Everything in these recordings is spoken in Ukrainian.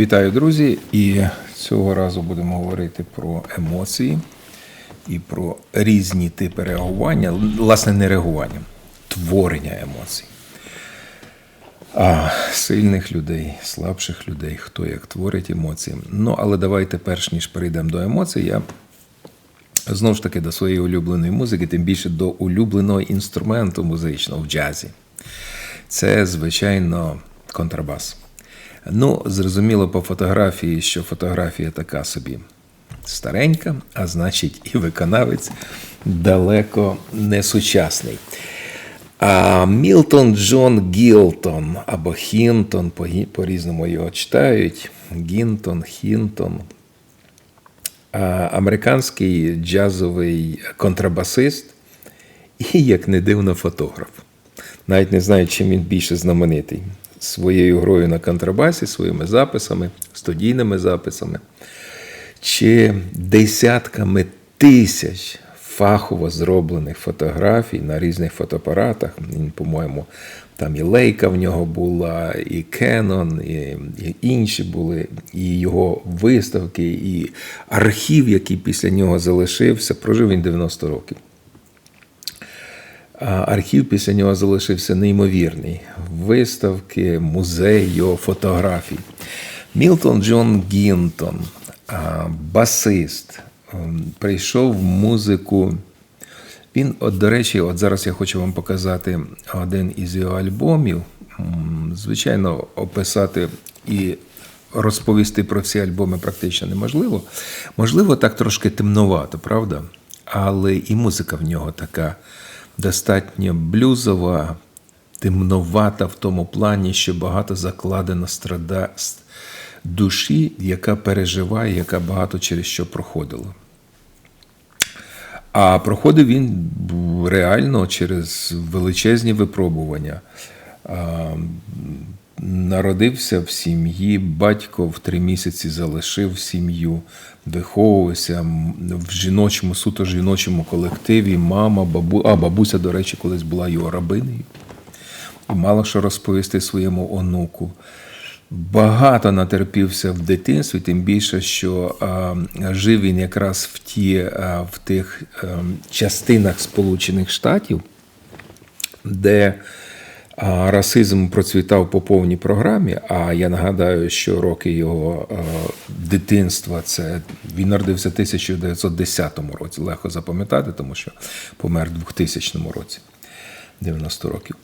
Вітаю, друзі! І цього разу будемо говорити про емоції і про різні типи реагування, власне, не реагування, творення емоцій. А сильних людей, слабших людей, хто як творить емоції. Ну, але давайте, перш ніж перейдемо до емоцій, я знову ж таки до своєї улюбленої музики, тим більше до улюбленого інструменту музичного в джазі. Це, звичайно, контрабас. Ну, зрозуміло по фотографії, що фотографія така собі старенька, а значить, і виконавець далеко не сучасний. А Мілтон Джон Гілтон або Хінтон, по- по-різному його читають. Гінтон, Хінтон. Американський джазовий контрабасист і, як не дивно, фотограф. Навіть не знаю, чим він більше знаменитий. Своєю грою на контрабасі, своїми записами, студійними записами, чи десятками тисяч фахово зроблених фотографій на різних фотоапаратах. По-моєму, там і Лейка в нього була, і і, і інші були, і його виставки, і архів, який після нього залишився. Прожив він 90 років. Архів після нього залишився неймовірний. Виставки, музей його фотографій. Мілтон Джон Гінтон, басист, прийшов в музику. Він, от, до речі, от зараз я хочу вам показати один із його альбомів. Звичайно, описати і розповісти про всі альбоми практично неможливо. Можливо, так трошки темновато, правда? Але і музика в нього така достатньо блюзова, темновата в тому плані, що багато закладено страда душі, яка переживає, яка багато через що проходила. А проходив він реально через величезні випробування. А, Народився в сім'ї, батько в три місяці залишив сім'ю, виховувався в жіночому, суто жіночому колективі. Мама, бабу, а бабуся, до речі, колись була його рабинею і мало що розповісти своєму онуку. Багато натерпівся в дитинстві, тим більше, що а, жив він якраз в, ті, а, в тих ем, частинах Сполучених Штатів, де а, расизм процвітав по повній програмі. А я нагадаю, що роки його дитинства це він народився в 1910 році. Легко запам'ятати, тому що помер в 2000 році. 90 років.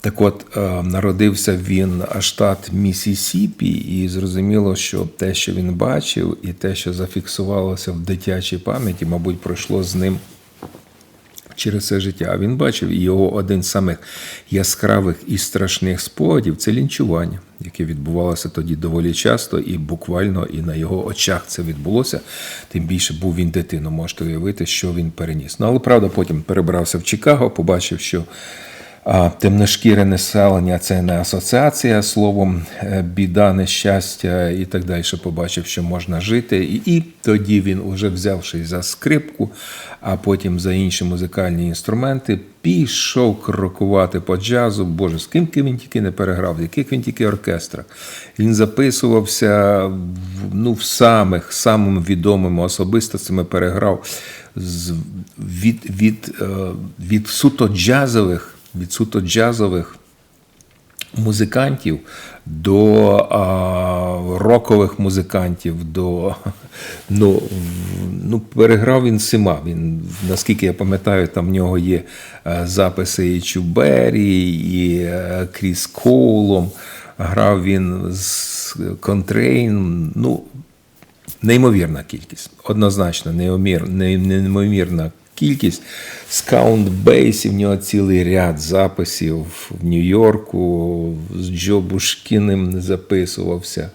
Так от, е, народився він штат Місісіпі, і зрозуміло, що те, що він бачив, і те, що зафіксувалося в дитячій пам'яті, мабуть, пройшло з ним через все життя. Він бачив його один з самих яскравих і страшних спогадів це лінчування, яке відбувалося тоді доволі часто, і буквально і на його очах це відбулося. Тим більше був він дитину. можете уявити, що він переніс. Ну але правда, потім перебрався в Чикаго, побачив, що. Темношкіре населення це не асоціація словом е, біда, нещастя і так далі. Побачив, що можна жити. І, і тоді він, уже взявшись за скрипку, а потім за інші музикальні інструменти, пішов крокувати по джазу. Боже, з ким він тільки не переграв, в яких він тільки оркестрах. Він записувався ну, в самих самими відомими особистостями, переграв з, від, від, е, від суто джазових від суто джазових музикантів до а, рокових музикантів, до ну, ну, переграв він всіма. Він, наскільки я пам'ятаю, там в нього є е, записи і Чубері, і е, Кріс Коулом. Грав він з Контрейн. Ну, Неймовірна кількість. Однозначно, неймовірна кількість. З Basie в нього цілий ряд записів в Нью-Йорку, з Джо Бушкіним записувався.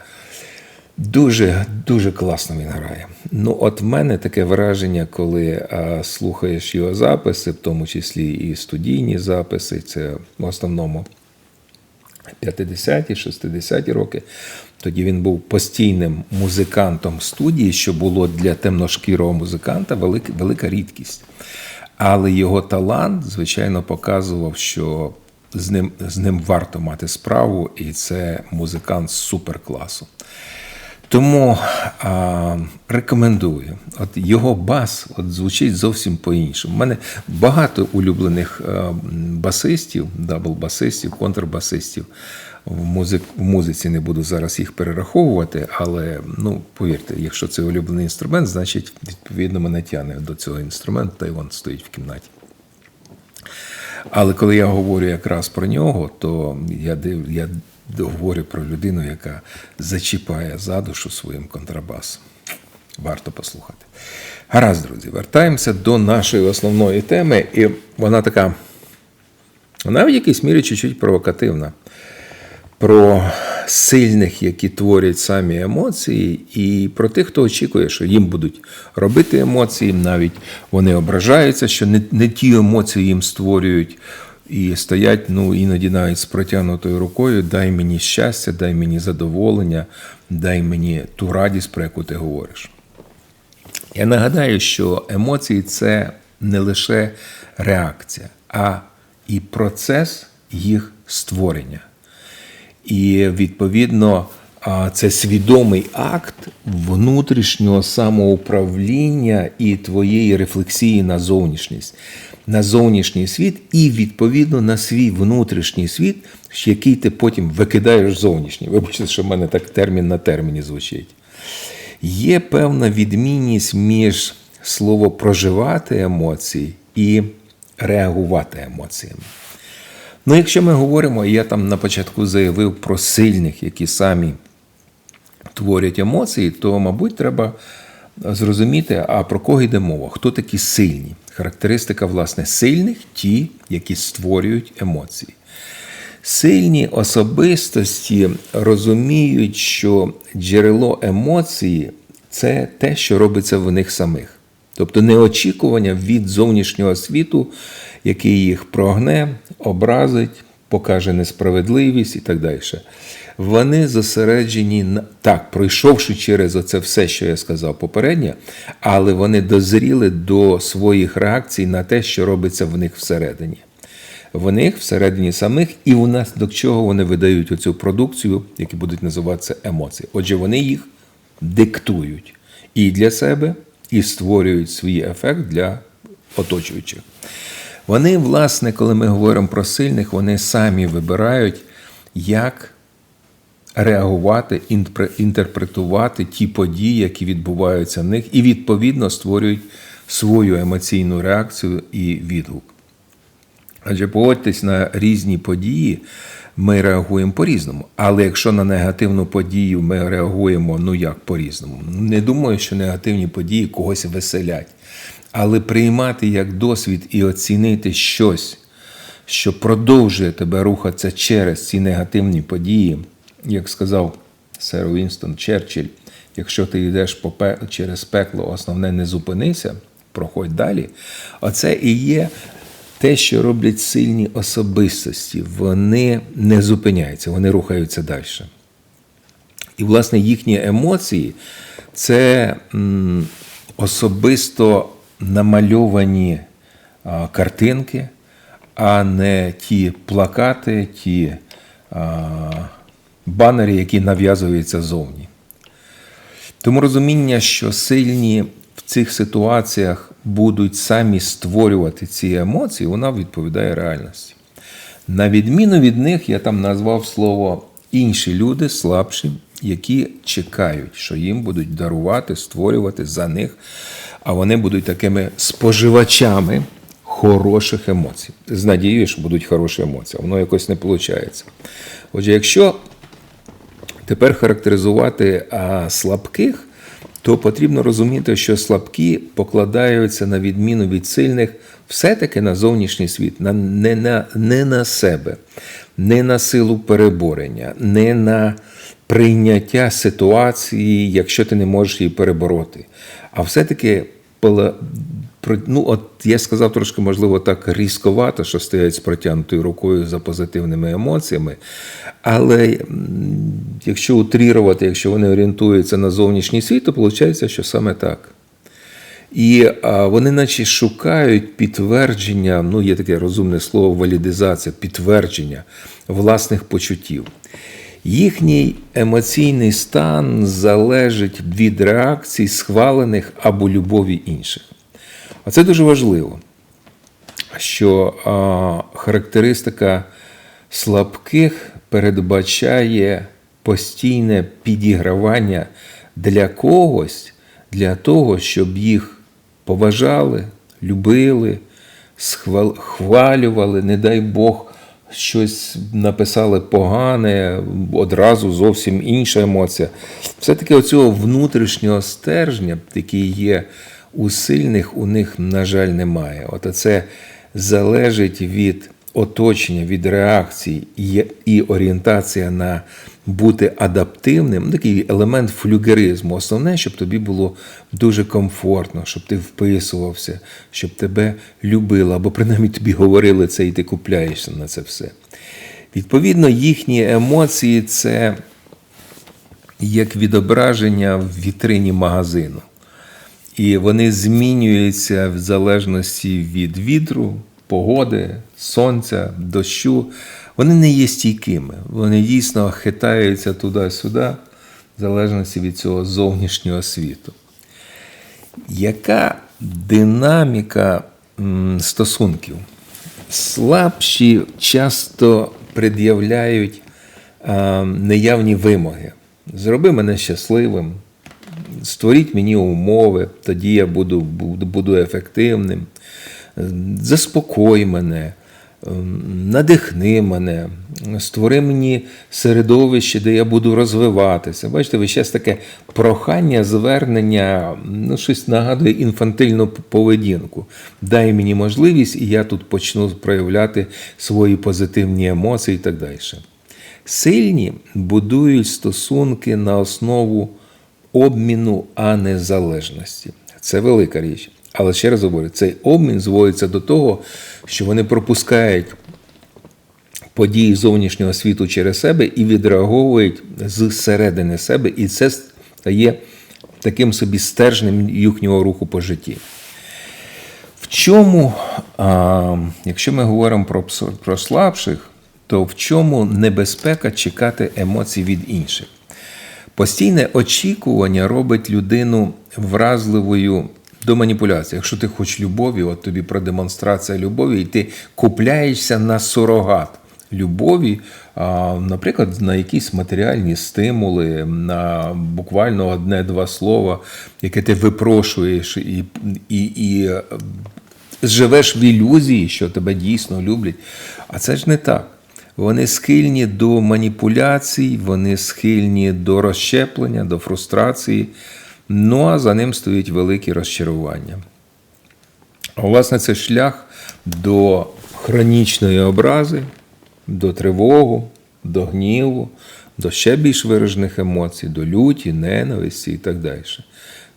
Дуже, дуже класно він грає. Ну, от в мене таке враження, коли а, слухаєш його записи, в тому числі і студійні записи, це в основному 50-ті, 60-ті роки. Тоді він був постійним музикантом студії, що було для темношкірого музиканта велика, велика рідкість. Але його талант, звичайно, показував, що з ним, з ним варто мати справу, і це музикант суперкласу. Тому а, рекомендую. От його бас от звучить зовсім по-іншому. У мене багато улюблених басистів, дабл-басистів, контрбасистів. В, музик, в музиці не буду зараз їх перераховувати, але ну, повірте, якщо це улюблений інструмент, значить, відповідно, мене тягне до цього інструменту, та й він стоїть в кімнаті. Але коли я говорю якраз про нього, то я див, я говорю про людину, яка зачіпає за душу своїм контрабасом. Варто послухати. Гаразд, друзі, вертаємося до нашої основної теми, і вона така, вона в якійсь мірі чуть-чуть провокативна. Про сильних, які творять самі емоції, і про тих, хто очікує, що їм будуть робити емоції, навіть вони ображаються, що не, не ті емоції їм створюють, і стоять, ну іноді навіть з протягнутою рукою, дай мені щастя, дай мені задоволення, дай мені ту радість, про яку ти говориш. Я нагадаю, що емоції це не лише реакція, а і процес їх створення. І відповідно це свідомий акт внутрішнього самоуправління і твоєї рефлексії на зовнішність, на зовнішній світ, і відповідно на свій внутрішній світ, який ти потім викидаєш зовнішній. Вибачте, що в мене так термін на терміні звучить. Є певна відмінність між слово проживати емоції і реагувати емоціями. Ну, якщо ми говоримо, я там на початку заявив про сильних, які самі творять емоції, то, мабуть, треба зрозуміти, а про кого йде мова? Хто такі сильні? Характеристика, власне, сильних ті, які створюють емоції. Сильні особистості розуміють, що джерело емоції це те, що робиться в них самих. Тобто неочікування від зовнішнього світу, який їх прогне, образить, покаже несправедливість і так далі. Вони зосереджені на так, пройшовши через оце все, що я сказав попередньо, але вони дозріли до своїх реакцій на те, що робиться в них всередині. В них всередині самих, і внаслідок чого вони видають оцю продукцію, які будуть називатися емоції. Отже, вони їх диктують і для себе, і створюють свій ефект для оточуючих. Вони, власне, коли ми говоримо про сильних, вони самі вибирають, як реагувати, інтерпретувати ті події, які відбуваються в них, і відповідно створюють свою емоційну реакцію і відгук. Адже погодьтесь на різні події, ми реагуємо по-різному. Але якщо на негативну подію ми реагуємо ну як по-різному, не думаю, що негативні події когось веселять. Але приймати як досвід і оцінити щось, що продовжує тебе рухатися через ці негативні події, як сказав сер Вінстон Черчилль, якщо ти йдеш через пекло, основне не зупинися, проходь далі. Оце і є те, що роблять сильні особистості. Вони не зупиняються, вони рухаються далі. І, власне, їхні емоції це особисто намальовані картинки, а не ті плакати, ті банери, які нав'язуються зовні. Тому розуміння, що сильні в цих ситуаціях будуть самі створювати ці емоції, вона відповідає реальності. На відміну від них, я там назвав слово інші люди, слабші, які чекають, що їм будуть дарувати, створювати за них, а вони будуть такими споживачами хороших емоцій. З надією, що будуть хороші емоції, воно якось не виходить. Отже, якщо тепер характеризувати слабких, то потрібно розуміти, що слабкі покладаються на відміну від сильних все-таки на зовнішній світ, на, не, на, не на себе, не на силу переборення, не на прийняття ситуації, якщо ти не можеш її перебороти. А все-таки ну, от я сказав трошки, можливо, так різковато, що стоять з протягнутою рукою за позитивними емоціями. Але якщо утрірувати, якщо вони орієнтуються на зовнішній світ, то виходить, що саме так. І а, вони, наче, шукають підтвердження, ну є таке розумне слово валідизація, підтвердження власних почуттів. Їхній емоційний стан залежить від реакцій, схвалених або любові інших. А це дуже важливо, що а, характеристика слабких передбачає постійне підігравання для когось, для того, щоб їх поважали, любили, хвалювали, не дай Бог, щось написали погане, одразу зовсім інша емоція. Все-таки оцього внутрішнього стержня, який є у сильних, у них, на жаль, немає. От це залежить від оточення, від реакцій і, і орієнтація на бути адаптивним, такий елемент флюгеризму. Основне, щоб тобі було дуже комфортно, щоб ти вписувався, щоб тебе любили, або принаймні тобі говорили це, і ти купляєшся на це все. Відповідно, їхні емоції це як відображення в вітрині магазину. І вони змінюються в залежності від вітру, погоди, сонця, дощу. Вони не є стійкими. Вони дійсно хитаються туди-сюди, в залежності від цього зовнішнього світу. Яка динаміка стосунків? Слабші часто пред'являють е, неявні вимоги. Зроби мене щасливим, створіть мені умови, тоді я буду, буду, ефективним. Заспокой мене, ем, надихни мене, створи мені середовище, де я буду розвиватися. Бачите, ви зараз таке прохання, звернення, ну, щось нагадує інфантильну поведінку. Дай мені можливість, і я тут почну проявляти свої позитивні емоції і так далі. Сильні будують стосунки на основу обміну, а не залежності. Це велика річ. Але ще раз говорю, цей обмін зводиться до того, що вони пропускають події зовнішнього світу через себе і відреаговують зсередини себе, і це стає таким собі стержнем їхнього руху по житті. В чому, а, якщо ми говоримо про, про слабших, то в чому небезпека чекати емоцій від інших? Постійне очікування робить людину вразливою до маніпуляції. Якщо ти хочеш любові, от тобі продемонстрація любові, і ти купляєшся на сурогат любові, наприклад, на якісь матеріальні стимули, на буквально одне-два слова, яке ти випрошуєш і, і, і е, живеш в ілюзії, що тебе дійсно люблять. А це ж не так. Вони схильні до маніпуляцій, вони схильні до розщеплення, до фрустрації. Ну а за ним стоїть великі розчарування. А власне, це шлях до хронічної образи, до тривоги, до гніву, до ще більш виражених емоцій, до люті, ненависті і так далі.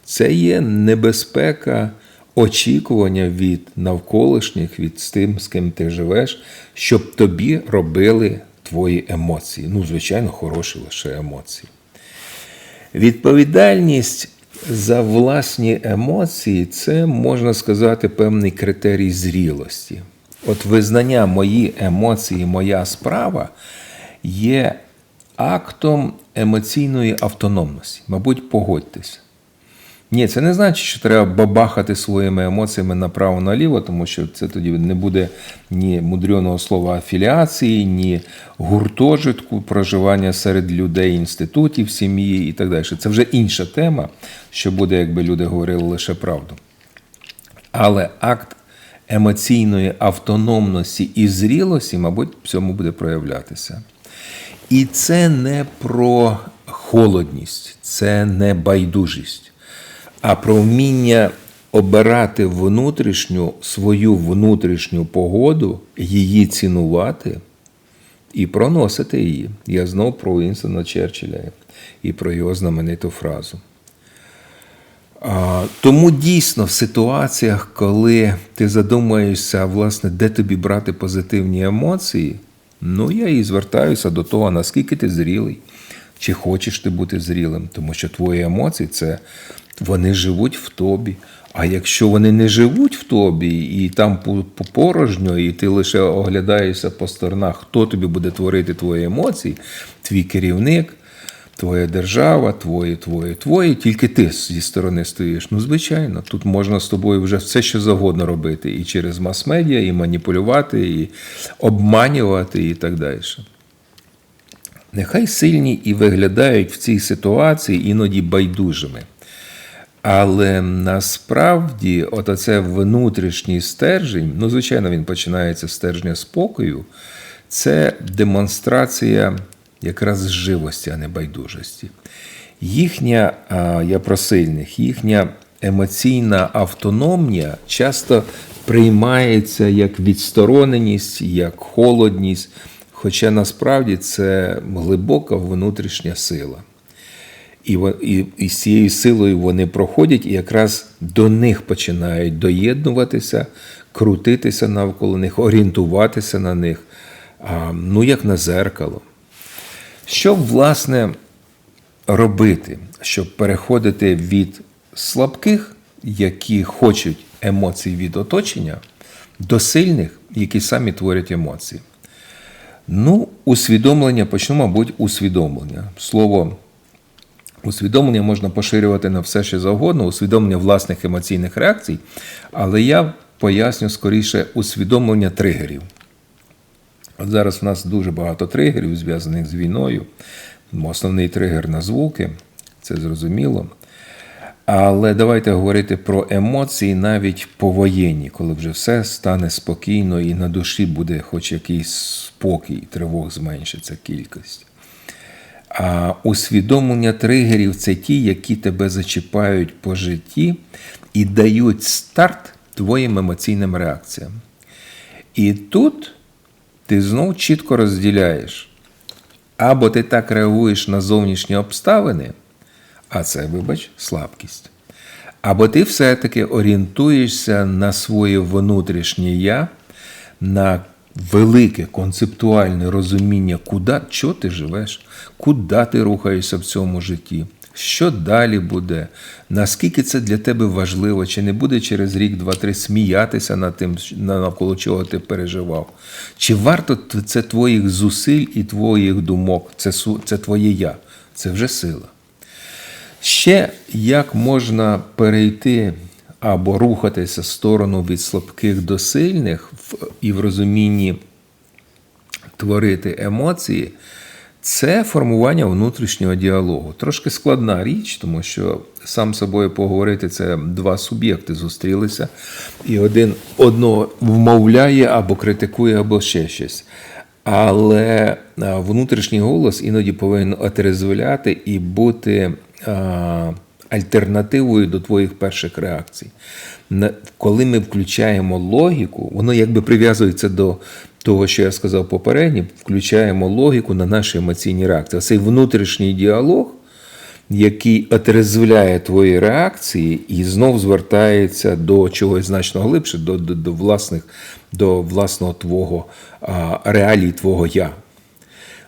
Це є небезпека очікування від навколишніх, від тим, з ким ти живеш, щоб тобі робили твої емоції. Ну, звичайно, хороші лише емоції. Відповідальність за власні емоції це можна сказати певний критерій зрілості. От визнання мої емоції, моя справа є актом емоційної автономності. Мабуть, погодьтесь. Ні, це не значить, що треба бабахати своїми емоціями направо-наліво, тому що це тоді не буде ні мудреного слова афіліації, ні гуртожитку, проживання серед людей, інститутів, сім'ї і так далі. Це вже інша тема, що буде, якби люди говорили лише правду. Але акт емоційної автономності і зрілості, мабуть, в цьому буде проявлятися. І це не про холодність, це не байдужість, а про вміння обирати внутрішню свою внутрішню погоду, її цінувати і проносити її. Я знов про Вінсона Черчилля і про його знамениту фразу. Тому дійсно в ситуаціях, коли ти задумаєшся, власне, де тобі брати позитивні емоції, ну я і звертаюся до того, наскільки ти зрілий, чи хочеш ти бути зрілим, тому що твої емоції це вони живуть в тобі. А якщо вони не живуть в тобі, і там порожньо, і ти лише оглядаєшся по сторонах, хто тобі буде творити твої емоції, твій керівник, твоя держава, твої, твої, твої, тільки ти зі сторони стоїш. Ну, звичайно, тут можна з тобою вже все, що завгодно робити. І через мас-медіа, і маніпулювати, і обманювати, і так далі. Нехай сильні і виглядають в цій ситуації іноді байдужими. Але насправді, от оце внутрішній стержень, ну, звичайно, він починається з стержня спокою, це демонстрація якраз живості, а не байдужості. Їхня, я про сильних, їхня емоційна автономія часто приймається як відстороненість, як холодність, хоча насправді це глибока внутрішня сила. І і, і з цією силою вони проходять, і якраз до них починають доєднуватися, крутитися навколо них, орієнтуватися на них, а, ну як на зеркало. Що, власне, робити, щоб переходити від слабких, які хочуть емоцій від оточення, до сильних, які самі творять емоції? Ну, усвідомлення почну, мабуть, усвідомлення. Слово усвідомлення можна поширювати на все, що завгодно, усвідомлення власних емоційних реакцій, але я поясню скоріше усвідомлення тригерів. От зараз у нас дуже багато тригерів, зв'язаних з війною. Основний тригер на звуки, це зрозуміло. Але давайте говорити про емоції навіть повоєнні, коли вже все стане спокійно і на душі буде хоч якийсь спокій, тривог зменшиться кількість. А усвідомлення тригерів це ті, які тебе зачіпають по житті і дають старт твоїм емоційним реакціям. І тут ти знов чітко розділяєш. Або ти так реагуєш на зовнішні обставини, а це, вибач, слабкість. Або ти все-таки орієнтуєшся на своє внутрішнє я, на велике концептуальне розуміння, куди, що ти живеш, куди ти рухаєшся в цьому житті, що далі буде, наскільки це для тебе важливо, чи не буде через рік, два-три сміятися над тим, навколо чого ти переживав? Чи варто це твоїх зусиль і твоїх думок? Це, це твоє я, це вже сила. Ще як можна перейти або рухатися в сторону від слабких до сильних і в розумінні творити емоції, це формування внутрішнього діалогу. Трошки складна річ, тому що сам собою поговорити це два суб'єкти зустрілися, і один одного вмовляє або критикує, або ще щось. Але внутрішній голос іноді повинен отрезвляти і бути альтернативою до твоїх перших реакцій. Коли ми включаємо логіку, воно якби прив'язується до того, що я сказав попередньо, включаємо логіку на наші емоційні реакції. Цей внутрішній діалог, який отрезвляє твої реакції і знов звертається до чогось значно глибше, до до, до власних, до власного твого а, реалій твого я.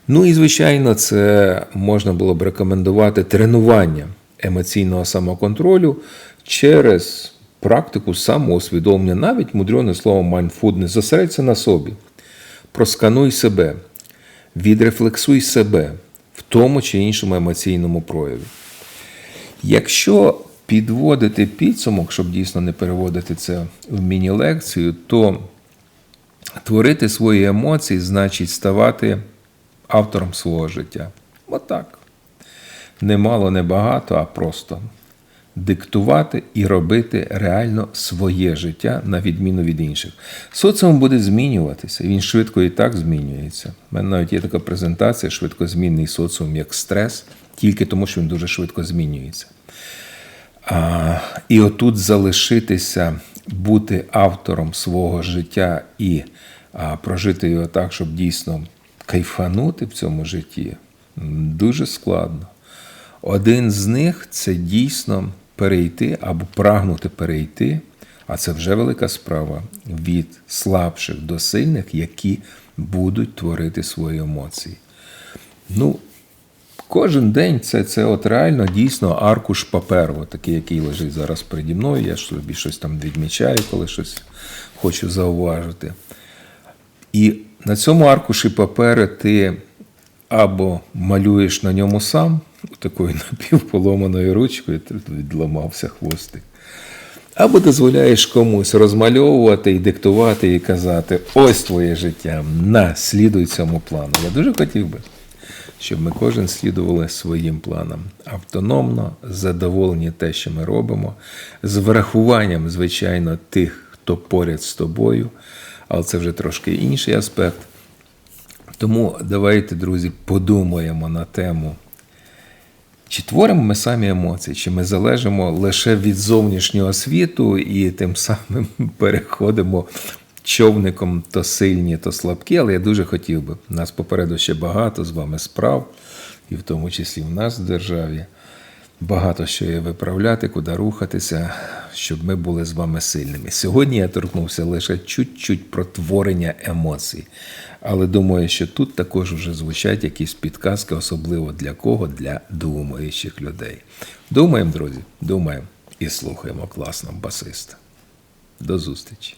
Ну і, звичайно, це можна було б рекомендувати тренування емоційного самоконтролю через практику самоусвідомлення, навіть мудрене слово mindfulness. Зосередься на собі. Проскануй себе, відрефлексуй себе в тому чи іншому емоційному прояві. Якщо підводити підсумок, щоб дійсно не переводити це в міні-лекцію, то творити свої емоції значить ставати автором свого життя. Отак. Не мало, не багато, а просто диктувати і робити реально своє життя на відміну від інших. Соціум буде змінюватися, він швидко і так змінюється. У мене навіть є така презентація швидкозмінний соціум як стрес, тільки тому, що він дуже швидко змінюється. А, і отут залишитися, бути автором свого життя і а, прожити його так, щоб дійсно кайфанути в цьому житті, дуже складно. Один з них це дійсно перейти або прагнути перейти, а це вже велика справа від слабших до сильних, які будуть творити свої емоції. Ну, Кожен день це, це от реально дійсно аркуш паперу, такий, який лежить зараз переді мною. Я ж собі щось там відмічаю, коли щось хочу зауважити. І на цьому аркуші паперу ти або малюєш на ньому сам, такою напівполоманою ручкою, відламався хвостик, або дозволяєш комусь розмальовувати і диктувати, і казати: ось твоє життя, на, слідуй цьому плану. Я дуже хотів би щоб ми кожен слідували своїм планам автономно, задоволені те, що ми робимо, з врахуванням, звичайно, тих, хто поряд з тобою, але це вже трошки інший аспект. Тому давайте, друзі, подумаємо на тему. Чи творимо ми самі емоції, чи ми залежимо лише від зовнішнього світу і тим самим переходимо човником то сильні, то слабкі, але я дуже хотів би. У нас попереду ще багато з вами справ, і в тому числі в нас в державі. Багато що є виправляти, куди рухатися, щоб ми були з вами сильними. Сьогодні я торкнувся лише чуть-чуть про творення емоцій. Але думаю, що тут також вже звучать якісь підказки, особливо для кого? Для думаючих людей. Думаємо, друзі, думаємо і слухаємо класного басиста. До зустрічі!